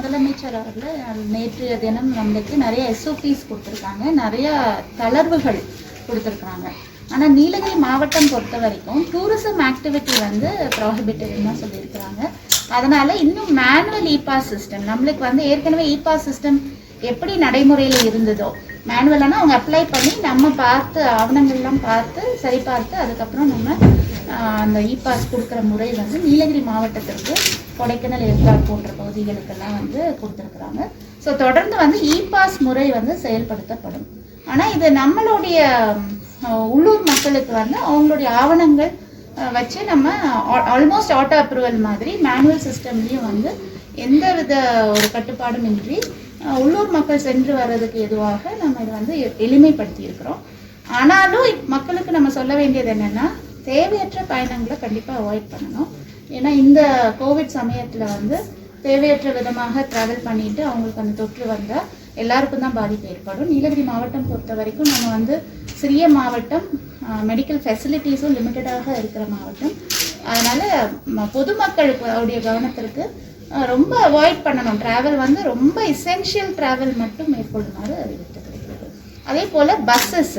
முதலமைச்சர் அவர்கள் நேற்றைய தினம் நம்மளுக்கு நிறைய எஸ்ஓபிஸ் கொடுத்துருக்காங்க. நிறைய தளர்வுகள் கொடுத்துருக்குறாங்க. ஆனால் நீலகிரி மாவட்டம் பொறுத்த வரைக்கும் டூரிசம் ஆக்டிவிட்டி வந்து ப்ராஹிபிட்டட்னு தான் சொல்லியிருக்கிறாங்க. அதனால இன்னும் மேனுவல் இபாஸ் சிஸ்டம் நம்மளுக்கு வந்து ஏற்கனவே இபாஸ் சிஸ்டம் எப்படி நடைமுறையில் இருந்ததோ மேனுவலானா அவங்க அப்ளை பண்ணி நம்ம பார்த்து ஆவணங்கள்லாம் பார்த்து சரி பார்த்து அதுக்கப்புறம் நம்ம அந்த இ பாஸ் கொடுக்குற முறை வந்து நீலகிரி மாவட்டத்திற்கு கொடைக்கானல் ஏற்காடு போன்ற பகுதிகளுக்கெல்லாம் வந்து கொடுத்துருக்குறாங்க. ஸோ தொடர்ந்து வந்து இ பாஸ் முறை வந்து செயல்படுத்தப்படும். ஆனால் இது நம்மளுடைய உள்ளூர் மக்களுக்கு வந்து அவங்களுடைய ஆவணங்கள் வச்சு நம்ம ஆல்மோஸ்ட் ஆட்டோ அப்ரூவல் மாதிரி மேனுவல் சிஸ்டம்லேயும் வந்து எந்த வித ஒரு கட்டுப்பாடும் இன்றி உள்ளூர் மக்கள் சென்று வர்றதுக்கு எதுவாக நம்ம இதை வந்து எளிமைப்படுத்தி இருக்கிறோம் ஆனாலும் மக்களுக்கு நம்ம சொல்ல வேண்டியது என்னன்னா தேவையற்ற பயணங்களை கண்டிப்பாக அவாய்ட் பண்ணணும். ஏன்னா இந்த கோவிட் சமயத்தில் வந்து தேவையற்ற விதமாக ட்ராவல் பண்ணிட்டு அவங்களுக்கு அந்த தொற்று வந்தால் எல்லாருக்கும் தான் பாதிப்பு ஏற்படும். நீலகிரி மாவட்டம் பொறுத்த வரைக்கும் நம்ம வந்து சிறிய மாவட்டம் மெடிக்கல் ஃபெசிலிட்டிஸும் லிமிட்டடாக இருக்கிற மாவட்டம். அதனால ம- பொதுமக்களுக்கு அவருடைய கவனத்திற்கு ரொம்ப அவாய்ட் பண்ணணும். ட்ராவல் வந்து ரொம்ப எசென்ஷியல் ட்ராவல் மட்டும் மேற்கொள்ளுமாறு அறிவிக்கப்படுகிறது அதே போல் பஸ்ஸஸ்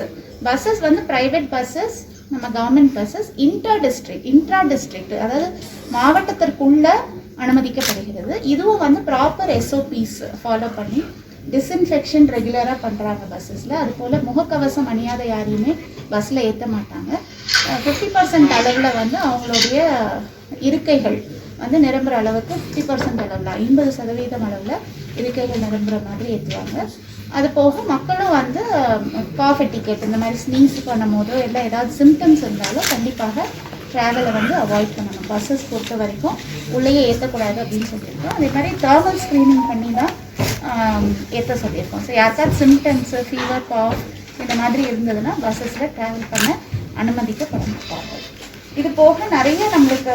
பஸ்ஸஸ் வந்து ப்ரைவேட் பஸ்ஸஸ் நம்ம government buses inter district intra district அதாவது மாவட்டத்திற்குள்ள அனுமதிக்கப்படுகிறது. இதுவும் வந்து ப்ராப்பர் எஸ்ஓபிஸ் ஃபாலோ பண்ணி டிஸ்இன்ஃபெக்ஷன் ரெகுலராக பண்ணுறாங்க பஸ்ஸஸில் அது போல் முகக்கவசம் அணியாத யாரையுமே பஸ்ஸில் ஏற்ற மாட்டாங்க. ஃபிஃப்டி பர்சன்ட் அளவில் வந்து அவங்களுடைய இருக்கைகள் வந்து நிரம்புற அளவுக்கு ஃபிஃப்டி பர்சன்ட் அளவில் ஐம்பது சதவீதம் அளவில் இருக்கைகள் நிரம்புற மாதிரி ஏற்றுவாங்க. அது போக மக்களும் வந்து காஃபி டிக்கெட் இந்த மாதிரி ஸ்னீஸ் பண்ணும் போதோ இல்லை ஏதாவது சிம்டம்ஸ் இருந்தாலும் கண்டிப்பாக ட்ராவலை வந்து அவாய்ட் பண்ணணும். பஸ்ஸஸ் பொறுத்த வரைக்கும் உள்ளேயே ஏற்றக்கூடாது அப்படின்னு சொல்லியிருக்கோம். அதே மாதிரி தேர்மல் ஸ்க்ரீனிங் பண்ணி தான் ஏற்ற சொல்லியிருக்கோம். ஸோ யாருக்காவது சிம்டம்ஸு ஃபீவர் காஃப் இந்த மாதிரி இருந்ததுன்னா பஸ்ஸஸில் ட்ராவல் பண்ண அனுமதிக்கப்பட மாட்டார்கள் இது போக நிறைய நம்மளுக்கு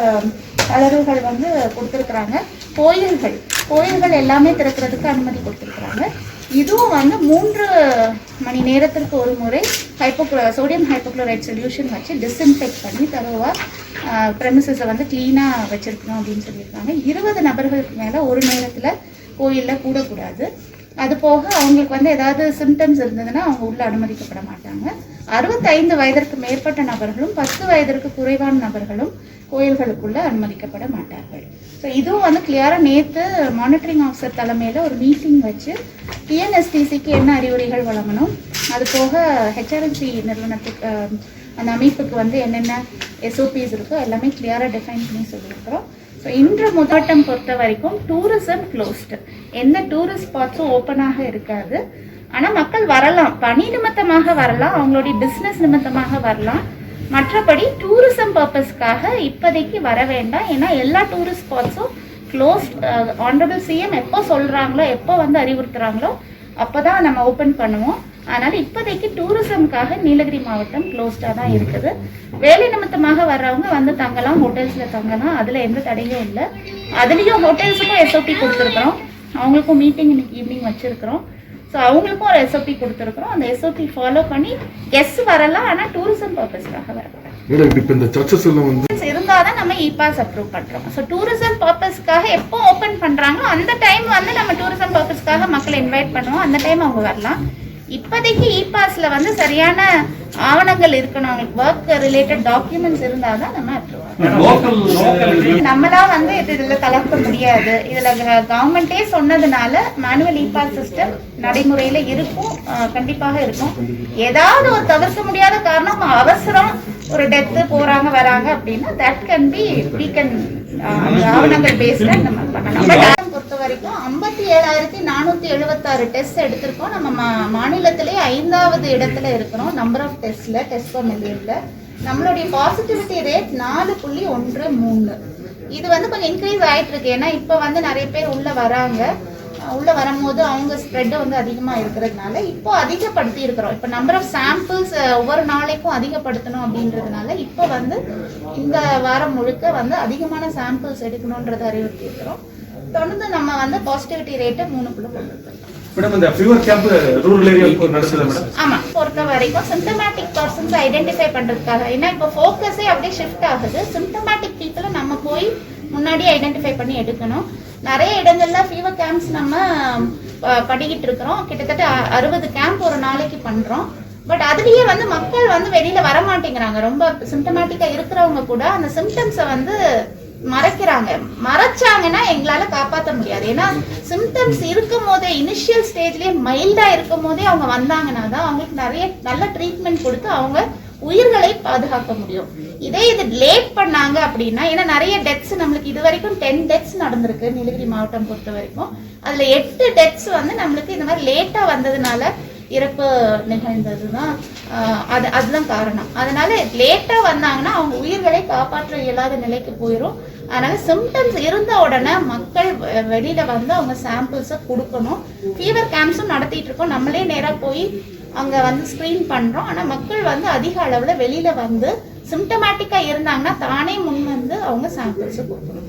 தளர்வுகள் வந்து கொடுத்துருக்குறாங்க. கோயில்கள். கோயில்கள் எல்லாமே திறக்கிறதுக்கு அனுமதி கொடுத்துருக்குறாங்க. இதுவும் வந்து மூன்று மணி நேரத்திற்கு ஒரு முறை ஹைப்போக்ளோ சோடியம் ஹைப்போக்ளோரைட் சொல்யூஷன் வச்சு டிஸ்இன்ஃபெக்ட் பண்ணி தருவாக ப்ரெமிசஸை வந்து க்ளீனாக வச்சுருக்கணும் அப்படின்னு சொல்லியிருக்காங்க. இருபது நபர்களுக்கு மேலே ஒரு நேரத்தில் கோயிலில் கூடக்கூடாது. அது போக அவங்களுக்கு வந்து ஏதாவது சிம்டம்ஸ் இருந்ததுன்னா அவங்க உள்ளே அனுமதிக்கப்பட மாட்டாங்க. அறுபத்தைந்து வயதிற்கு மேற்பட்ட நபர்களும் பத்து வயதிற்கு குறைவான நபர்களும் கோயில்களுக்குள்ள அனுமதிக்கப்பட மாட்டார்கள். ஸோ இதுவும் வந்து கிளியராக நேற்று மானிட்டரிங் ஆஃபீஸர் தலைமையில் ஒரு மீட்டிங் வச்சு டிஎன்எஸ்டிசிக்கு என்ன அறிவுரைகள் வழங்கணும் அது போக ஹெச்ஆர்என்சி நிறுவனத்துக்கு அந்த அமைப்புக்கு வந்து என்னென்ன எஸ்ஓபிஸ் இருக்கோ எல்லாமே கிளியராக டிஃபைன் பண்ணி சொல்லியிருக்கிறோம். ஸோ இன்று முதட்டம் பொறுத்த வரைக்கும் டூரிசம் க்ளோஸ்டு எந்த டூரிஸ்ட் ஸ்பாட்ஸும் ஓப்பனாக இருக்காது. ஆனால் மக்கள் வரலாம். பணி நிமித்தமாக வரலாம் அவங்களுடைய பிஸ்னஸ் நிமித்தமாக வரலாம். மற்றபடி டூரிசம் பர்பஸ்க்காக இப்போதைக்கு வர வேண்டாம். ஏன்னா எல்லா டூரிஸ்ட் ஸ்பாட்ஸும் க்ளோஸ் ஆனரபிள் சிஎம் எப்போ சொல்கிறாங்களோ எப்போ வந்து அறிவுறுத்துறாங்களோ அப்போ தான் நம்ம ஓப்பன் பண்ணுவோம். அதனால் இப்போதைக்கு டூரிசம்காக நீலகிரி மாவட்டம் க்ளோஸ்டாக தான் இருக்குது. வேலை நிமித்தமாக வர்றவங்க வந்து தங்கலாம் ஹோட்டல்ஸில் தங்கலாம். அதில் எந்த தடையும் இல்லை. அதுலேயும் ஹோட்டல்ஸுக்கும் எஸ்ஓபி கொடுத்துருக்குறோம். அவங்களுக்கும் மீட்டிங் இன்னைக்கு ஈவினிங் வச்சுருக்குறோம். ஸோ அவங்களுக்கும் ஒரு எஸ்ஓபி கொடுத்துருக்குறோம். அந்த எஸ்ஓபி ஃபாலோ பண்ணி கெஸ்ட் வரலாம். ஆனால் டூரிசம் பர்பஸ்க்காக வரக்கூடாது. இருந்தால் தான் நம்ம இ பாஸ் அப்ரூவ் பண்ணுறோம் ஸோ டூரிசம் பர்பஸ்க்காக எப்போ ஓப்பன் பண்ணுறாங்களோ அந்த டைம் வந்து நம்ம டூரிசம் பர்பஸ்க்காக மக்களை இன்வைட் பண்ணுவோம். அந்த டைம் அவங்க வரலாம். இப்போதைக்கு இ பாஸ்ல வந்து சரியான ஆவணங்கள் இருக்கணும். அவங்களுக்கு ஒர்க் ரிலேட்டட் டாக்குமெண்ட்ஸ் இருந்தால் தான் நம்ம அப்ரூவ் நம்மளா வந்து இது இதுல தளர்த்த முடியாது. இதுல கவர்மெண்டே சொன்னதுனால மேனுவல் இ பாஸ் சிஸ்டம் நடைமுறையில இருக்கும். கண்டிப்பாக இருக்கும். ஏதாவது ஒரு தவிர்க்க முடியாத காரணம் அவசரம் ஒரு டெத்து போறாங்க வராங்க அப்படின்னா that can be we can அந்த ஆவணங்கள் பேஸ்ல நம்ம பொறுத்த வரைக்கும் ஐம்பத்தி ஏழாயிரத்தி நானூத்தி எழுபத்தாறு டெஸ்ட் எடுத்திருக்கோம். நம்ம மா- மாநிலத்திலேயே ஐந்தாவது இடத்துல இருக்கிறோம். நம்பர் ஆஃப் டெஸ்ட்ல டெஸ்ட் மில்லியன்ல நம்மளுடைய பாசிட்டிவிட்டி ரேட் நாலு புள்ளி ஒன்று மூணு. இது வந்து கொஞ்சம் இன்க்ரீஸ் ஆயிட்டு இருக்கு ஏன்னா இப்போ வந்து நிறைய பேர் உள்ள வராங்க. உள்ள வரும்போது அவங்க ஸ்ப்ரெட் வந்து அதிகமா இருக்கிறதுனால இப்போ அதிகப்படுத்தி இருக்கிறோம். இப்போ நம்பர் ஆஃப் சாம்பிள்ஸ் ஒவ்வொரு நாளைக்கும் அதிகப்படுத்தணும் அப்படின்றதுனால இப்போ வந்து இந்த வாரம் முழுக்க வந்து அதிகமான சாம்பிள்ஸ் எடுக்கணுன்றதை அறிவுறுத்தி இருக்கிறோம் தொடர்ந்து நம்ம வந்து பாசிட்டிவிட்டி ரேட்டை மூணுக்குள்ள கொண்டு வந்துருக்கோம் மேடம் இந்த ஃபீவர் கேம்ப் ரூரல் ஏரியாவுக்கு நடக்குது மேடம் ஆமா. பொறுத்த வரைக்கும் சிம்டமேட்டிக் பர்சன்ஸ் ஐடென்டிஃபை பண்றதுக்காக. ஏன்னா இப்போ ஃபோக்கஸே அப்படியே ஷிஃப்ட் ஆகுது. சிம்டமேட்டிக் பீப்புளை நம்ம போய் முன்னாடியே ஐடென்டிஃபை பண்ணி எடுக்கணும். நிறைய இடங்கள்ல ஃபீவர் கேம்ப்ஸ் நம்ம அஹ், பண்ணிக்கிட்டு இருக்கிறோம். கிட்டத்தட்ட அறுபது கேம்ப் ஒரு நாளைக்கு பண்றோம். பட் அதுலயே வந்து மக்கள் வந்து வெளியில வர மாட்டேங்கிறாங்க ரொம்ப சிம்டமேட்டிக்கா இருக்கிறவங்க கூட அந்த சிம்டம்ஸை வந்து மறைக்கிறாங்க. மறைச்சாங்கன்னா எங்களால காப்பாற்ற முடியாது. ஏன்னா சிம்டம்ஸ் இருக்கும் போதே இனிஷியல் ஸ்டேஜ்லயே மைல்டா இருக்கும் போதே அவங்க வந்தாங்கன்னா தான் அவங்களுக்கு நிறைய நல்ல ட்ரீட்மெண்ட் கொடுத்து அவங்க உயிர்களை பாதுகாக்க முடியும். இதே இது லேட் பண்ணாங்க அப்படின்னா ஏன்னா நிறைய டெத்ஸ் நம்மளுக்கு இது வரைக்கும் டென் டெத்ஸ் நடந்திருக்கு நீலகிரி மாவட்டம் பொறுத்த வரைக்கும். அதுல எட்டு டெத்ஸ் வந்து நம்மளுக்கு இந்த மாதிரி லேட்டா வந்ததுனால இறப்பு நிகழ்ந்தது தான் அது அதுதான் காரணம். அதனால லேட்டா வந்தாங்கன்னா அவங்க உயிர்களை காப்பாற்ற இயலாத நிலைக்கு போயிடும் அதனால சிம்டம்ஸ் இருந்த உடனே மக்கள் வெ- வெளியில வந்து அவங்க சாம்பிள்ஸை கொடுக்கணும். ஃபீவர் கேம்ப்ஸும் நடத்திட்டு இருக்கோம். நம்மளே நேராக போய் அங்க வந்து ஸ்க்ரீன் பண்றோம். ஆனா மக்கள் வந்து அதிக அளவுல வெளியில வந்து சிம்டமேட்டிக்கா இருந்தாங்கன்னா தானே முன் வந்து அவங்க சாம்பிள்ஸ் கொடுக்கணும்.